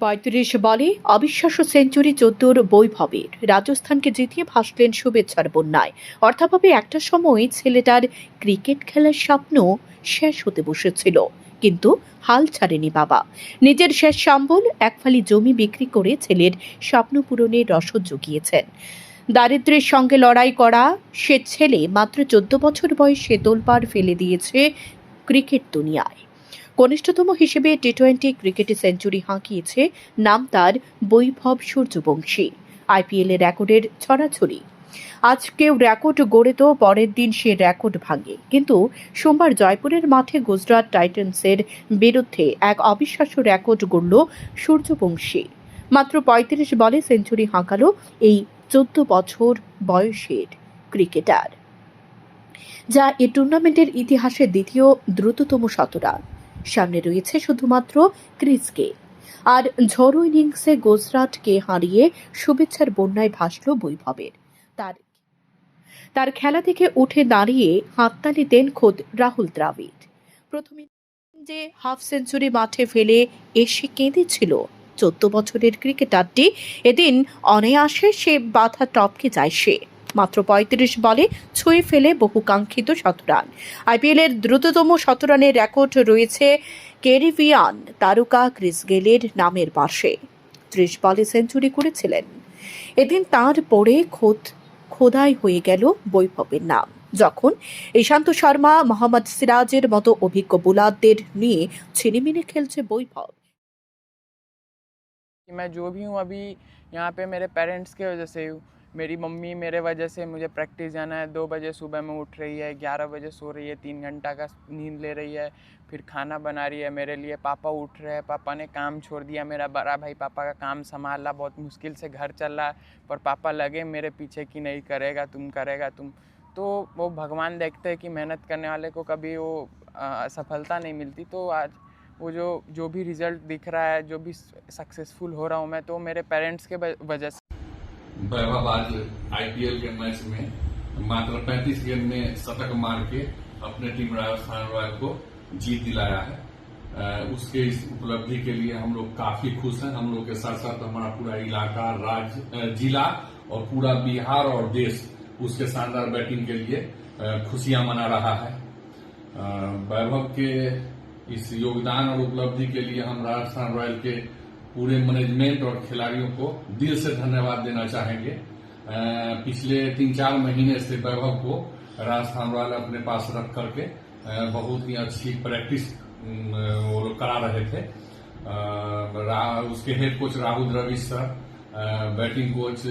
পঁয়ত্রিশ বলে অবিশ্বাস্য সেঞ্চুরি চোদ্দোর বৈভবের। রাজস্থানকে জিতিয়ে ভাসলেন শুভেচ্ছার বন্যায়। অর্থাভাবে একটা সময় ছেলেটার ক্রিকেট খেলার স্বপ্ন শেষ হতে বসেছিল, কিন্তু হাল ছাড়েনি বাবা। নিজের শেষ সম্বল এক ফালি জমি বিক্রি করে ছেলের স্বপ্ন পূরণে রসদ জুগিয়েছেন। দারিদ্র্যের সঙ্গে লড়াই করা সে ছেলে মাত্র চোদ্দ বছর বয়সে তোলপাড় ফেলে দিয়েছে ক্রিকেট দুনিয়ায়। কনিষ্ঠতম হিসেবে টি টোয়েন্টি ক্রিকেটে সেঞ্চুরি হাঁকিয়েছে নাম তার বৈভব সূর্যবংশী। আইপিএলের রেকর্ডের ছড়াছড়ি। আজকেও রেকর্ড গড়ে তো পরের দিন সে রেকর্ড ভাঙে। কিন্তু সোমবার জয়পুরের মাঠে গুজরাট টাইটান্সের বিরুদ্ধে এক অবিশ্বাস্য রেকর্ড গড়ল সূর্যবংশী। মাত্র পঁয়ত্রিশ বলে সেঞ্চুরি হাঁকালো এই চোদ্দ বছর বয়সের ক্রিকেটার, যা এ টুর্নামেন্টের ইতিহাসে দ্বিতীয় দ্রুততম শতরান। সামনে রয়েছে শুধুমাত্র ক্রিসকে। আর ঝড়ো ইনিংসে গুজরাটকে হারিয়ে শুভেচ্ছার বন্যায় ভাসল বৈভবের। তার তার খেলা থেকে উঠে দাঁড়িয়ে হাততালি দেন খোদ রাহুল দ্রাবিড়। প্রথমে যে হাফ সেঞ্চুরি মাঠে ফেলে এসে কেঁদেছিল চোদ্দ বছরের ক্রিকেটারটি। এদিন অনায়াসে সে বাধা টপকে যায় সে। মাত্র পঁয়ত্রিশ বলে ছুঁয়ে ফেলে বহু কাঙ্ক্ষিত শতরান আইপিএলের দ্রুততম শতরানের রেকর্ড রয়েছে ক্যারিবিয়ান তারকা ক্রিস গেলের নামের পাশে ত্রিশ বলে সেঞ্চুরি করেছিলেন এদিন তার পরে খোদ খোদাই হয়ে গেল বৈভবের নাম যখন ঈশান্ত শর্মা মোহাম্মদ সিরাজের মতো অভিজ্ঞ বোলারদের নিয়ে ছিনিমিনি খেলছে বৈভব कि मैं जो भी हूँ अभी यहाँ पे मेरे पेरेंट्स के वजह से हूँ मेरी मम्मी मेरे वजह से मुझे प्रैक्टिस जाना है। दो बजे सुबह में उठ रही है, ग्यारह बजे सो रही है, तीन घंटा का नींद ले रही है, फिर खाना बना रही है मेरे लिए। पापा उठ रहे हैं, पापा ने काम छोड़ दिया मेरा बड़ा भाई, पापा का काम संभाला, बहुत मुश्किल से घर चल रहा पर पापा लगे मेरे पीछे कि नहीं करेगा, तुम करेगा, तुम। तो वो भगवान देखते हैं कि मेहनत करने वाले को कभी वो सफलता नहीं मिलती। तो आज वो जो जो भी रिज़ल्ट दिख रहा है, जो भी सक्सेसफुल हो रहा हूँ मैं तो मेरे पेरेंट्स के वजह से वैभव आज आईपीएल के मैच में मात्र 35 गेंद में शतक मार के अपने टीम राजस्थान रॉयल को जीत दिलाया है। उसके इस उपलब्धि के लिए हम लोग काफ़ी खुश हैं। हम लोग के साथ साथ हमारा पूरा इलाका राज्य जिला और पूरा बिहार और देश उसके शानदार बैटिंग के लिए खुशियाँ मना रहा है। वैभव के इस योगदान और उपलब्धि के लिए हम राजस्थान रॉयल के पूरे मैनेजमेंट और खिलाड़ियों को दिल से धन्यवाद देना चाहेंगे। पिछले तीन चार महीने से वैभव को राजस्थान रॉयल अपने पास रख करके बहुत ही अच्छी प्रैक्टिस वो लोग करा रहे थे। रा- उसके head coach Rahul Dravid sir batting coach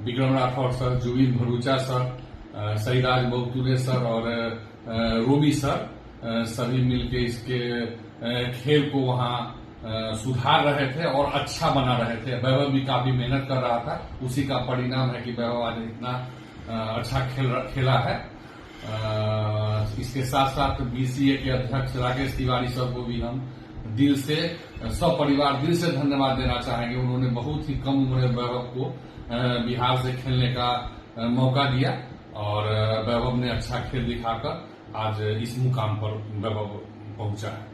Vikram Rathour sir Zubin Bharucha sir Sairaj Bahutule sir और रोबी सर सभी मिलके इसके खेल को वहाँ सुधार रहे थे और अच्छा बना रहे थे। वैभव भी काफ़ी मेहनत कर रहा था। उसी का परिणाम है कि वैभव आज इतना अच्छा खेल खेला है। इसके साथ साथ बीसीए के अध्यक्ष राकेश तिवारी सर को भी हम दिल से सब परिवार दिल से धन्यवाद देना चाहेंगे। उन्होंने बहुत ही कम उम्र वैभव को बिहार से खेलने का मौका दिया और वैभव ने अच्छा खेल दिखाकर आज इस मुकाम पर वैभव पहुँचा है।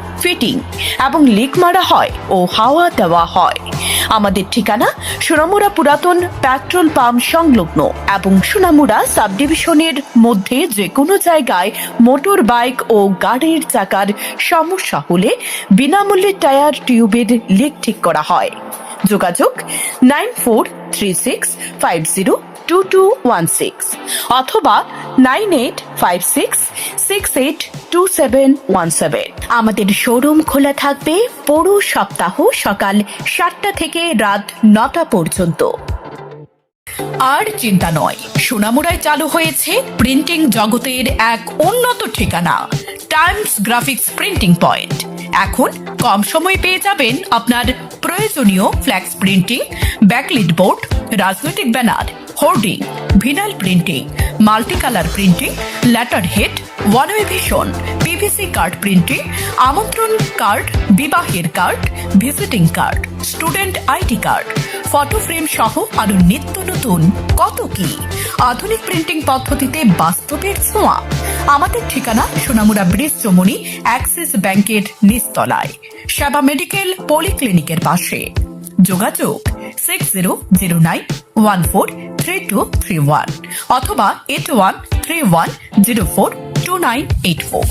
ফিটিং এবং লিক মারা হয় ও হাওয়া দেওয়া হয়। আমাদের ঠিকানা সোনামুড়া পুরাতন পেট্রোল পাম্প সংলগ্ন এবং সোনামুড়া সাবডিভিশনের মধ্যে যে কোনো জায়গায় মোটর বাইক ও গাড়ির চাকার সমস্যা হলে বিনামূল্যে টায়ার টিউবের লিক ঠিক করা হয়। যোগাযোগ nine four three six five zero two two one six অথবা nine eight five six six eight two seven one seven. আমাদের শোরুম খোলা থাকবে পুরো সপ্তাহ সকাল সাতটা থেকে রাত নটা পর্যন্ত। আর চিন্তা নয় সোনামুড়ায় চালু হয়েছে প্রিন্টিং জগতের এক উন্নত ঠিকানা টাইমস গ্রাফিক্স প্রিন্টিং পয়েন্ট এখন কম সময় পেয়ে যাবেন আপনার প্রয়োজনীয় ফ্ল্যাক্স প্রিন্টিং ব্যাকলিট বোর্ড রাজনৈতিক banner hoarding vinyl printing multi colour printing letter head one way vision PVC card printing আমন্ত্রণ কার্ড বিবাহের card visiting card student ID card photo frame সহ আরও নিত্য নতুন, কত কি? আধুনিক প্রিন্টিং পদ্ধতিতে বাস্তবের ছোঁয়া। আমাদের ঠিকানা সোনামুড়া ব্রিজ চমুনি, অ্যাক্সিস ব্যাংকের নিচতলায়। সেবা মেডিকেল পলিক্লিনিকের পাশে। যোগাযোগ six zero zero nine one four three two three one অথবা eight one three one zero four two nine eight four